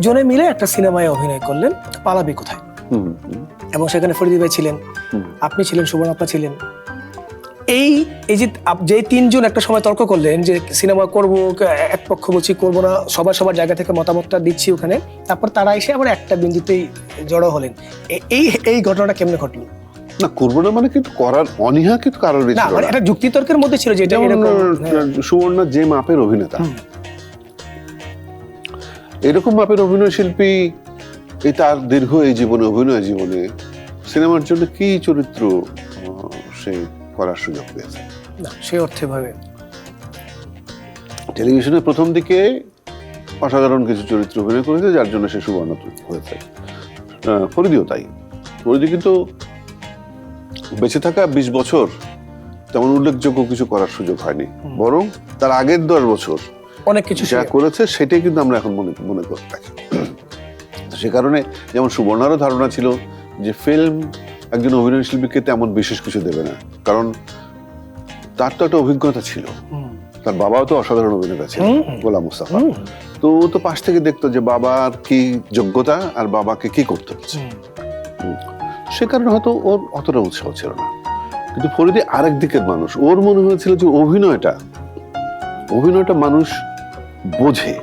জনে মিলে একটা সিনেমায় অভিনয় করলেন পালাবি কোথায় এবং সেখানে ফরিদি ভাই ছিলেন আপনি ছিলেন সুবর্ণাপা ছিলেন এই এই যে তিনজন একটা সময় তর্ক করলেন যে সিনেমা করব এক পক্ষ বলছি করব না সবার সবার জায়গা থেকে মতামতটা দিচ্ছি ওখানে তারপর তারা এসে আবার একটা বিন্দুতেই জড়ো হলেন এই এই ঘটনাটা কেমনে ঘটলো না করব না মানে কিন্তু করার অনীহা কিন্তু কারোরই না মানে। একটা যুক্তিতর্কের মধ্যে ছিল যে এটা যেমন হ্যাঁ। সুবর্ণা যে মাপের অভিনেতা। এরকম মাপের অভিনয় শিল্পী এই তার দীর্ঘ এই জীবনে অভিনয় জীবনে সিনেমার জন্য কি চরিত্র সে করার সুযোগ পেয়েছে? না সে অর্থে ভাবে টেলিভিশনের প্রথম দিকে অসাধারণ কিছু চরিত্র অভিনয় করেছে যার জন্য সে সুবর্ণ হয়েছে। ফরিদিও তাই। ফরিদি কিন্তু বেঁচে থাকা বিশ বছর তেমন উল্লেখযোগ্য কিছু করার সুযোগ হয়নি। বরং তার আগের দশ বছর অনেক কিছু যা করেছে সেটাই কিন্তু আমরা এখন মনে মনে করে থাকি তো সে কারণে যেমন সুবর্ণারও ধারণা ছিল যে ফিল্ম একজন অভিনয় শিল্পীকে তেমন বিশেষ কিছু দেবে না। কারণ তার তো একটা অভিজ্ঞতা ছিল। তার বাবাও তো অসাধারণ অভিনেতা ছিল গোলাম মুস্তাফা। তো ও তো পাশ থেকে দেখতো যে বাবার কি যোগ্যতা আর বাবাকে কি করতে হচ্ছে। সে কারণে হয়তো ওর অতটা উৎসাহ ছিল না। কিন্তু ফরিদি আরেক দিকের মানুষ ওর মনে হয়েছিল যে অভিনয়টা অভিনয়টা মানুষ বোঝে।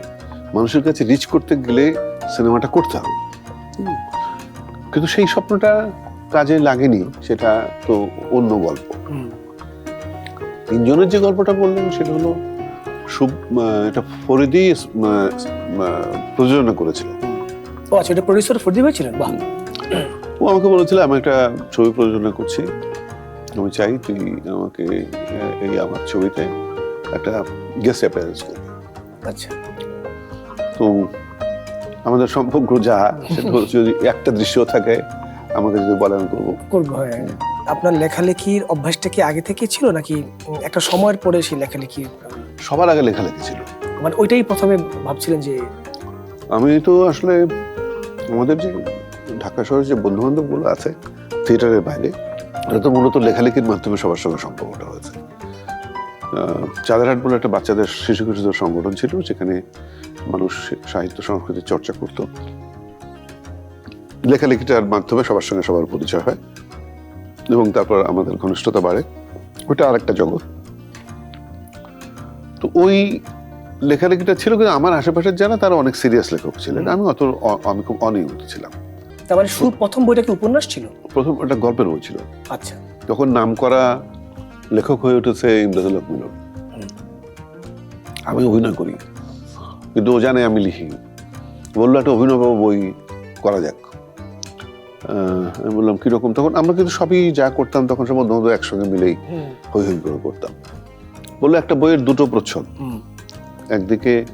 মানুষের কাছে রিচ করতে গেলে সিনেমাটা করতে হবে। কিন্তু সেই স্বপ্নটা কাজে লাগেনি সেটা তো অন্য গল্প। তিনজনের যে গল্পটা বললেন সেটা হলো এটা ফরিদি প্রযোজনা করেছিল। ও আচ্ছা এটা প্রডিউসার ফরিদি ভাই ছিলেন? বাহ। ও আমাকে বলেছিল আমি একটা ছবি প্রযোজনা করছি। আমি চাই তুই আমাকে এই আমার ছবিতে একটা গেস্ট অ্যাপিয়ারেন্স করবি। আচ্ছা। তো আমাদের সম্পর্ক যা সেটা যদি একটা দৃশ্য থাকে আমাকে যদি বলে আমি করব। করব হ্যাঁ। আপনার লেখালেখির অভ্যাসটা কি আগে থেকে ছিল নাকি একটা সময়ের পরে সেই লেখালেখি? সবার আগে লেখালেখি ছিল। মানে ওইটাই প্রথমে ভাবছিলেন যে আমি তো আসলে আমাদের যে ঢাকা শহরের যে বন্ধু বান্ধবগুলো আছে থিয়েটারের বাইরে ওরা তো মূলত লেখালেখির মাধ্যমে সবার সঙ্গে সম্পর্কটা হয়েছে। চাঁদেরহাট বলে একটা বাচ্চাদের শিশু কিশোরদের সংগঠন ছিল যেখানে মানুষ সাহিত্য সংস্কৃতির চর্চা করত। লেখালেখিটার মাধ্যমে সবার সঙ্গে সবার পরিচয় হয় এবং তারপর আমাদের ঘনিষ্ঠতা বাড়ে। ওটা আরেকটা জগৎ। তো ওই লেখালেখিটা ছিল কিন্তু আমার আশেপাশের যারা তারা অনেক সিরিয়াস লেখক ছিলেন। আমি অত আমি খুব অনিয়মিত ছিলাম। তার মানে শুরু প্রথম বইটা কি উপন্যাস ছিল? প্রথম একটা গল্পের বই ছিল। আচ্ছা। তখন নাম করা লেখক হয়ে উঠেছে ইমদাদুল হক মিলন। আমি অভিনয় করি কিন্তু ও জানে আমি লিখি। বলল একটা অভিনব বই করা যাক। আমি বললাম কীরকম তখন আমরা কিন্তু সবই যা করতাম তখন সব বন্ধু একসঙ্গে মিলেই হই হই করে করতাম। বলল একটা বইয়ের দুটো প্রচ্ছদ। একদিকে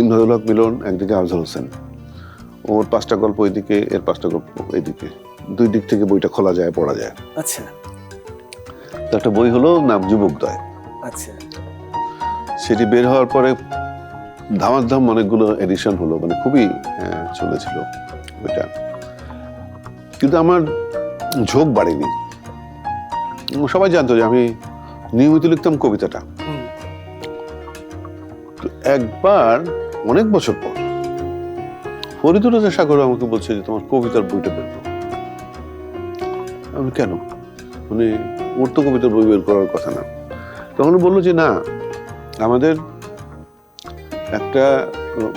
ইমদাদুল হক মিলন একদিকে আফজল হোসেন। ওর পাঁচটা গল্প এদিকে এর পাঁচটা গল্প এদিকে দুই দিক থেকে বইটা খোলা যায় পড়া যায়। আচ্ছা। একটা বই হলো নাম যুবকদয় আচ্ছা। সেটি বের হওয়ার পরে ধামাধাম অনেকগুলো এডিশন হলো মানে খুবই চলেছিল ওইটা। কিন্তু আমার ঝোঁক বাড়েনি। সবাই জানতো যে আমি নিয়মিত লিখতাম কবিতাটা। তো একবার অনেক বছর পর ফরিদুর রাজা সাগর আমাকে বলছে যে তোমার কবিতার বইটা বের করো। আমি কেন? মানে ওর তো কবিতার বই বের করার কথা না। তখন বলল যে না আমাদের একটা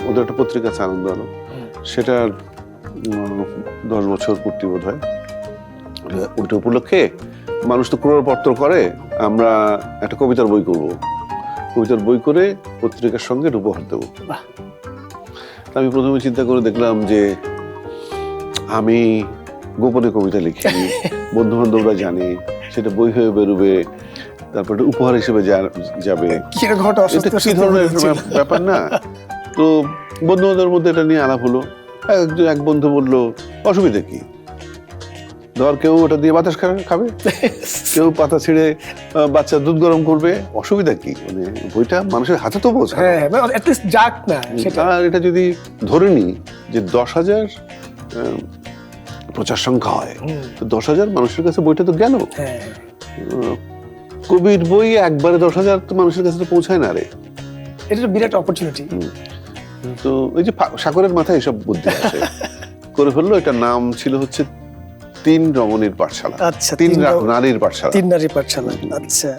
ওদের একটা পত্রিকা আছে আনন্দ আলো। সেটার উম, দশ বছর পূর্তি বোধ হয় ওইটা উপলক্ষে মানুষ তো ক্রয়পত্র করে আমরা একটা কবিতার বই করব। কবিতার বই করে পত্রিকার সঙ্গে উপহার দেবো। আমি প্রথমে চিন্তা করে দেখলাম যে আমি গোপনে কবিতা লিখি বন্ধু বান্ধবরা জানে সেটা বই হয়ে বেরোবে তারপরে উপহার হিসেবে যাবে। কি এটা কি ধরনের ব্যাপার না। তো বন্ধু বান্ধবের মধ্যে এটা নিয়ে আলাপ হলো। একজন এক বন্ধু বলল অসুবিধা কি? ধর কেউ ওটা দিয়ে বাতাস খাবে। কেউ পাতা ছিঁড়ে বাচ্চা দুধ গরম করবে। অসুবিধা কি? মানে বইটা মানুষের হাতে তো পৌঁছায় হ্যাঁ অ্যাটলিস্ট যাক না সেটা। এটা যদি ধরে নিই যে দশ হাজার প্রচার সংখ্যা হয়। তো দশ হাজার মানুষের কাছে বইটা তো গেল। হ্যাঁ। কবির বই একবারে দশ হাজার তো মানুষের কাছে তো পৌঁছায় না রে। এটা তো বিরাট অপরচুনিটি তো এই যে সাগরের মাথায় এসব বুদ্ধি আছে। করে ফেলল এটা নাম ছিল হচ্ছে তিন রমণীর পাঠশালা। আচ্ছা তিন নারীর পাঠশালা। তিন নারী পাঠশালা। আচ্ছা।